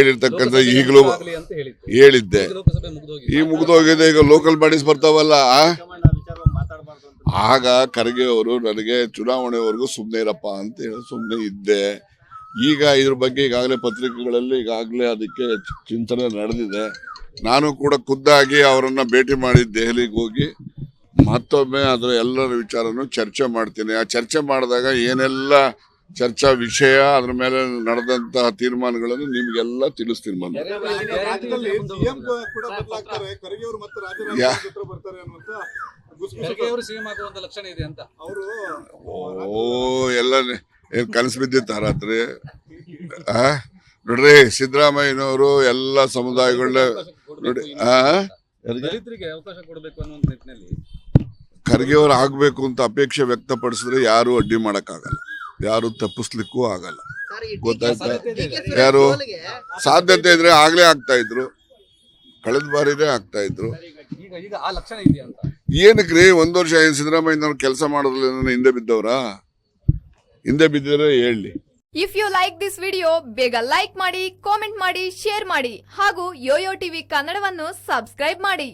ಹೇಳಿರ್ತಕ್ಕಂಥ ಈಗಲೂ ಹೇಳಿದ್ದೆ. ಈ ಲೋಕಸಭೆ ಮುಗ್ದೋಗಿದೆ. ಈ ಮುಗಿದೋಗಿದೆ ಈಗ ಲೋಕಲ್ ಬಾಡೀಸ್ ಬರ್ತಾವಲ್ಲ? ಆಗ ಖರ್ಗೆ ಅವರು ನನಗೆ ಚುನಾವಣೆವರೆಗೂ ಸುಮ್ಮನೆ ಇರಪ್ಪ ಅಂತ ಹೇಳಿ ಸುಮ್ಮನೆ ಇದ್ದೆ. ಈಗ ಇದ್ರ ಬಗ್ಗೆ ಈಗಾಗಲೇ ಪತ್ರಿಕೆಗಳಲ್ಲಿ ಈಗಾಗಲೇ ಅದಕ್ಕೆ ಚಿಂತನೆ ನಡೆದಿದೆ. ನಾನು ಕೂಡ ಖುದ್ದಾಗಿ ಅವರನ್ನ ಭೇಟಿ ಮಾಡಿ ದೆಹಲಿಗೆ ಹೋಗಿ ಮತ್ತೊಮ್ಮೆ ಅದರ ಎಲ್ಲರ ವಿಚಾರನೂ ಚರ್ಚೆ ಮಾಡ್ತೀನಿ. ಆ ಚರ್ಚೆ ಮಾಡಿದಾಗ ಏನೆಲ್ಲ ಚರ್ಚಾ ವಿಷಯ ಅದ್ರ ಮೇಲೆ ನಡೆದಂತಹ ತೀರ್ಮಾನಗಳನ್ನು ನಿಮಗೆಲ್ಲ ತಿಳಿಸ್ತೀನಿ ಬಂದು ರಾಜ್ಯದಲ್ಲಿ ಸಿಎಂ ಕೂಡ ಬದಲಾಗ್ತಾರೆ ಖರ್ಗೆ ಮತ್ತೆ ರಾಜ್ಯ ಯಾ- ಬರ್ತಾರೆ ಅನ್ನುವಂತ ಗುಸುಗುಸು ಖರ್ಗೆ ಅವರು ಸಿಎಂ ಲಕ್ಷಣ ಇದೆ ಅಂತ. ಅವರು ಓ ಎಲ್ಲ ಏನ್ ಕನಸು ಬಿದ್ದಿತ್ತ ರಾತ್ರಿ? ಆ? ನೋಡ್ರಿ ಸಿದ್ದರಾಮಯ್ಯನವರು ಎಲ್ಲ ಸಮುದಾಯಗಳನ್ನ ನೋಡಿ? ಅವಕಾಶ ಕೊಡಬೇಕು ಅನ್ನೋ ನಿಟ್ಟಿನಲ್ಲಿ. ಖರ್ಗೆ ಅವ್ರು ಆಗ್ಬೇಕು ಅಂತ ಅಪೇಕ್ಷೆ ವ್ಯಕ್ತಪಡಿಸಿದ್ರೆ ಯಾರು ಅಡ್ಡಿ ಮಾಡಕ್ಕಾಗಲ್ಲ. ಯಾರು ತಪ್ಪಿಸ್ಲಿಕ್ಕೂ ಆಗಲ್ಲ. ಗೊತ್ತಾಯ್ತಾ? ಯಾರು? ಸಾಧ್ಯತೆ ಇದ್ರೆ ಆಗ್ಲೇ ಆಗ್ತಾ ಇದ್ರು. ಕಳೆದ ಬಾರಿನೇ ಆಗ್ತಾ ಇದ್ರು. ಈಗ ಈಗ ಆ ಲಕ್ಷಣ ಇದೆಯಾ ಅಂತ? ಏನಕ್ರಿ ಒಂದ್ ವರ್ಷ ಏನ್ ಸಿದ್ದರಾಮಯ್ಯನವ್ರು ಕೆಲಸ ಮಾಡೋದ್ರಲ್ಲಿ ಹಿಂದೆ ಬಿದ್ದವ್ರಾ? ಹಿಂದೆ ಬಿದ್ದರೆ ಹೇಳಿ if you like this video ಬೇಗ ಲೈಕ್ ಮಾಡಿ ಕಾಮೆಂಟ್ ಮಾಡಿ ಶೇರ್ ಮಾಡಿ ಹಾಗೂ ಯೋಯೋ ಟಿವಿ ಕನ್ನಡವನ್ನು ಸಬ್ಸ್ಕ್ರೈಬ್ ಮಾಡಿ.